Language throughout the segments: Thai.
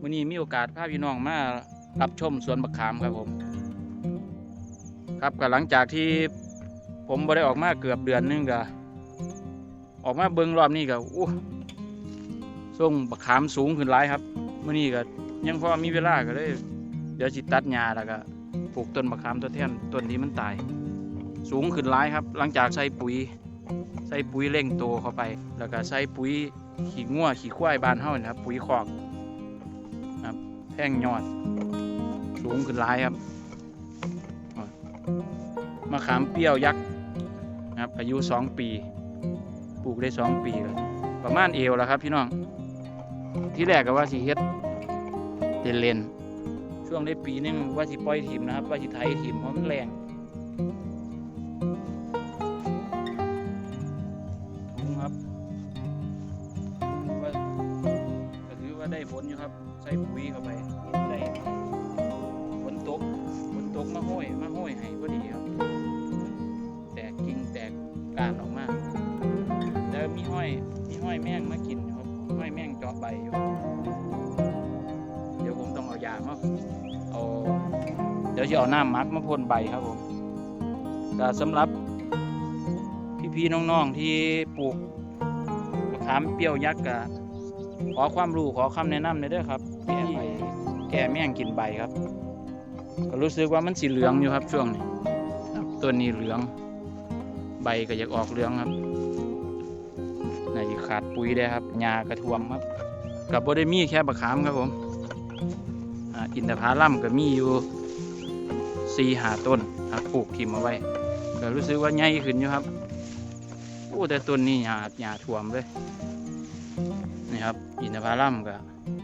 มื้อนี้มีโอกาสพาพี่น้องมารับชมสวนบักขามครับผม ครับก็หลังจากที่ผมบ่ได้ออกมาเกือบเดือนนึงก็ออกมาเบิงรอบนี้ก็อู้ส่งบักขามสูงขึ้นหลายครับมื้อนี้ก็ยังพอมีเวลาก็เลยเดี๋ยวสิตัดหญ้าแล้วก็ปลูกต้นบักขามตัวแทนต้นที่มันตาย สูงขึ้นหลายครับ หลังจากใส่ปุ๋ย ใส่ปุ๋ยเร่งโตเข้าไป แล้วก็ใส่ปุ๋ยขี้งัวขี้ควายบ้านเฮานี่ครับ ปุ๋ยคอก แท่งยอด สูงขึ้นหลายครับมะขามเปรี้ยวยักษ์นะครับอายุสองปี ปลูกได้สองปีแล้วประมาณเอวแล้วครับพี่น้อง ที่แรกก็ว่าสิเฮ็ดเลนช่วงได้ปีหนึงว่าสิปล่อยทีมนะครับ ว่าสิไถทีมเพราะมันแรง ห้อยมาห้อยให้พอดีครับแตกกิ่งแตกก้านออกมาแล้วมีห้อยมีห้อยแมงมากินครับห้อยแมงเจาะใบอยู่เดี๋ยวผมต้องเอายามาเอาเดี๋ยวจะเอาน้ำมักมาพ่นใบครับผมแต่สำหรับพี่ๆน้องๆที่ปลูกมะขามเปรี้ยวยักษ์กะขอความรู้ขอคำแนะนำหน่อยด้อครับแก้ใบแก้แม่งกินใบครับ ก็รู้สึกว่ามันสีเหลืองอยู่ครับช่วงนี้ครับต้นนี้เหลือง ใบก็อยากออกเหลืองครับน่าจะขาดปุ๋ยได้ครับหญ้ากระท่วมครับกับโบได้มีแค่มะขามครับผมอินทผลัมก็มีอยู่สี่หาต้นครับปลูกทิมเอาไว้ก็รู้สึกว่าใหญ่ขึ้นอยู่ครับโอ้แต่ต้นนี้หญ้าหญ้าท่วมเลยนี่ครับอินทผลัมก็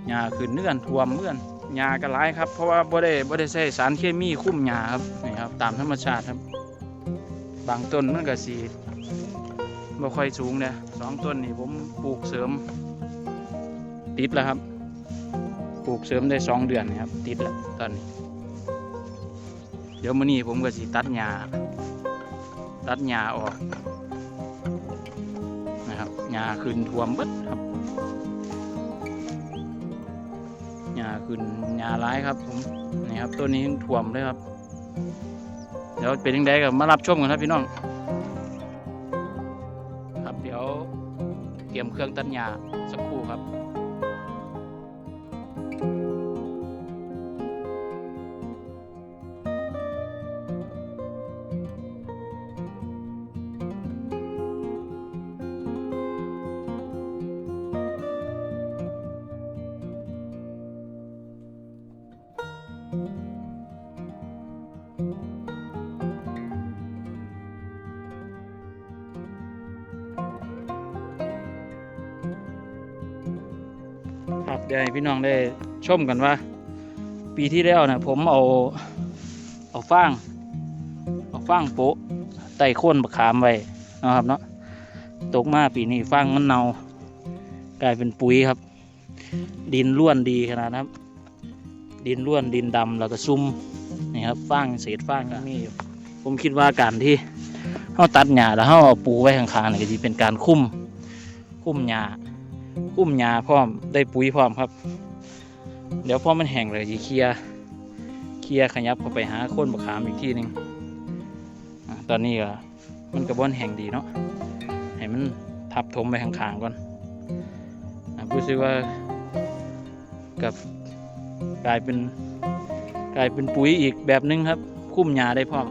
หญ้าขึ้นเนื่อนท่วมเมื่อน หญ้าก็หลายครับ เพราะว่าบ่ได้บ่ได้ใช้สารเคมีคุ้มหญ้าครับนี่ครับตามธรรมชาติครับ บางต้นมันก็สีบ่ค่อยสูงเนี่ยสองต้นนี่ผมปลูกเสริม ติดแล้วครับ ปลูกเสริมได้สองเดือนนะครับ ติดแล้วตอนนี้ เดี๋ยวมื้อนี้ผมก็สิตัดหญ้าตัดหญ้าออก นะครับหญ้าขึ้นท่วมเบิดครับ ขึ้นหญ้าร้ายครับผมนี่ครับต้นนี้ท่วมเลยครับ เดี๋ยวเป็นยังไงก็มารับชมกันครับพี่น้อง ครับเดี๋ยวเตรียมเครื่องตัดหญ้าสักครู่ครับ เดี๋ยวให้พี่น้องได้ชมกันว่า ปีที่แล้วนะผมเอาเอาฟางเอาฟางโปะไต่โค่นบักขามไว้นะครับเนาะตกมาปีนี้ฟางมันเน่ากลายเป็นปุ๋ยครับ ดินร่วนดีขนาดนะครับดินร่วนดินดำแล้วก็ซุ่มนี่ครับฟางเศษฟางก็มีอยู่ผมคิดว่าการที่เขาตัดหญ้าแล้วเขาเอาปูไว้ข้างๆนี่ก็จะเป็นการคุ้มคุ้มหญ้า คุ้มหญ้าพร้อมได้ปุ๋ยพร้อมครับ เดี๋ยวพอมันแห้งเลยจะเคลียเคลียขยับเข้าไปหาโคนบะขามอีกทีหนึ่งตอนนี้ก็มันกระบอนแห้งดีเนาะให้มันทับถมไปข้างๆก่อนรู้สึกว่ากับกลายเป็นกลายเป็นปุ๋ยอีกแบบหนึงครับ คุ้มหญ้าได้พร้อม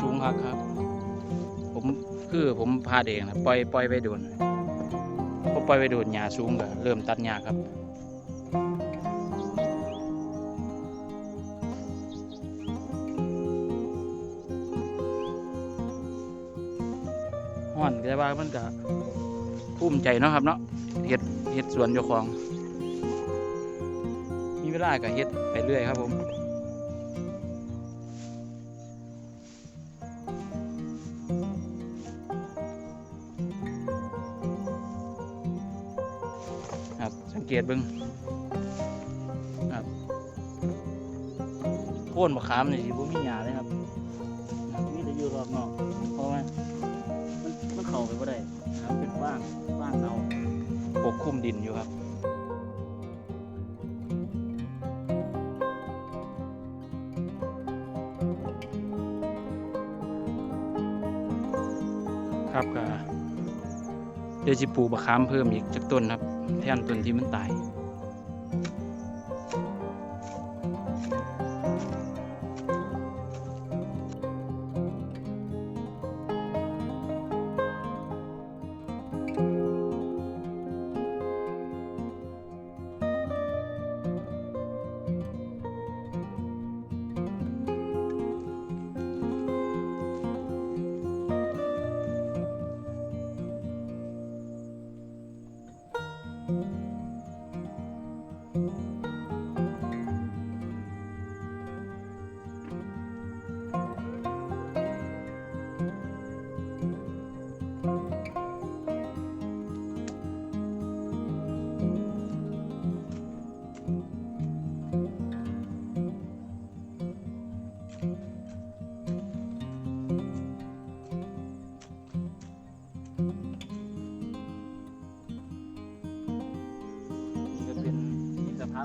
สูงครับครับ ผมคือผมพาเองนะปล่อยปล่อยไปโดนพอปล่อยไปโดนหญ้าสูงก็เริ่มตัดหญ้าครับห้อนแต่ว่ามันก็ภูมิใจเนาะครับเนาะเฮ็ดเฮ็ดสวนเจ้าของ มีเวลาก็เฮ็ดไปเรื่อยครับผม เกตเบิ่งครับโค่นมะขามนี่สิบ่มีหญ้าเลยครับมีแต่อยู่รอบนอกเพราะว่ามันมันเข้าไปบ่ได้นะครับเป็นฟางฟางเนาปกคลุมดินอยู่ครับครับก็ เดี๋ยวจะปลูกมะขามเพิ่มอีกจักต้นครับ แทนต้นที่มันตาย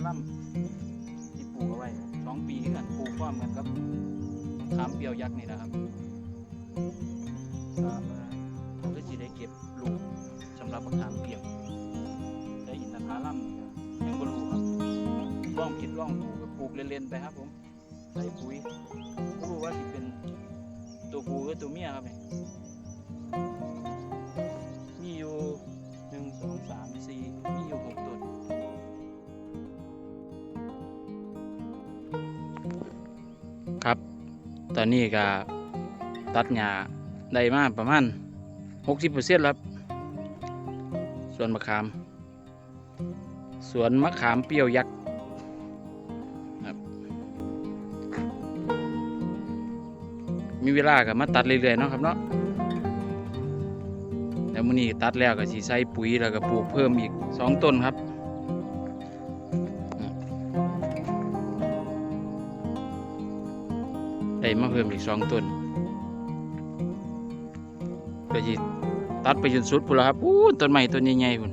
ลัมที่ปลูกเอาไว้สองปีคือกันปลูกพร้อมกันครับขามเปรียวยักษ์นี่นะครับก็มาผมก็จะได้เก็บลูกสำหรับมะขามเปรียวแต่อินทผลัมยังบ่รู้ครับลองคิดลองปลูกก็ปลูกเล่นๆไปครับ ผมใส่ปุ๋ยบ่รู้ว่าสิเป็นตัวผู้หรือตัวเมียครับนี่มี ตอนนี้ก็ตัดหญ้าได้มาประมาณ60%แล้วครับสวนมะขาม สวนมะขามเปรี้ยวยักษ์ครับมีเวลาก็มาตัดเรื่อยๆเนาะครับเนาะแล้วมื้อนี้ตัดแล้วก็สิใส่ปุ๋ยแล้วก็ปลูกเพิ่มอีกสองต้นครับ ได้มาเพิ่มอีกสองต้นก็จะตัดไปจนสุดพุ่นแล้วครับอู้ต้นใหม่ต้นใหญ่ๆพุ่น